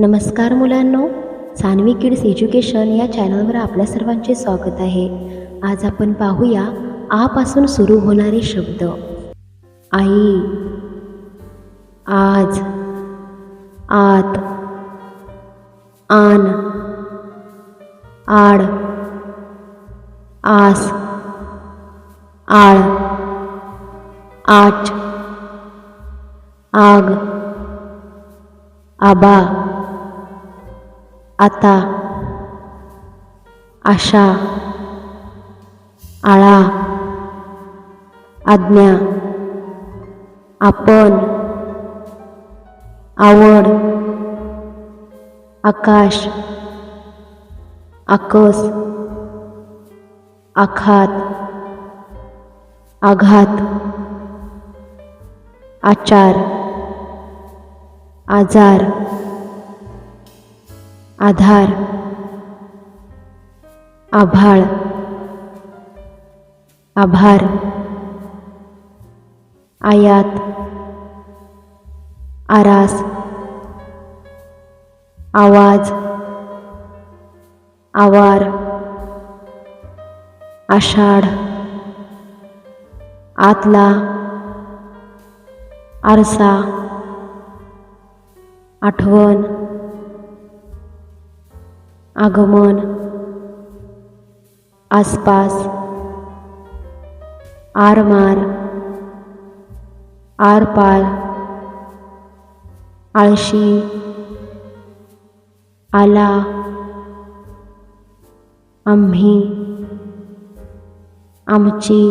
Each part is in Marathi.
नमस्कार मुलांनो सानवी किड्स एज्युकेशन या चॅनलवर आपल्या सर्वांचे स्वागत आहे. आज आपण पाहूया आपासून सुरू होणारे शब्द. आई आज आत आन आड आस आळ आच आग आबा. आता आशा आळा आज्ञा आपण आवड आकाश आकस आखात आघात आचार आजार आधार आभाळ आभार आयात आरास आवाज आवार आषाढ आतला आरसा आठवण आगमन आसपास आरमार आरपार आळशी आला आम्ही आमची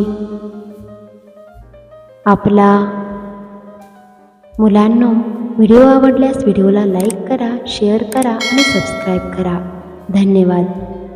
आपला. मुलांनो व्हिडिओ आवडल्यास व्हिडिओला लाईक करा शेअर करा आणि सबस्क्राईब करा. धन्यवाद.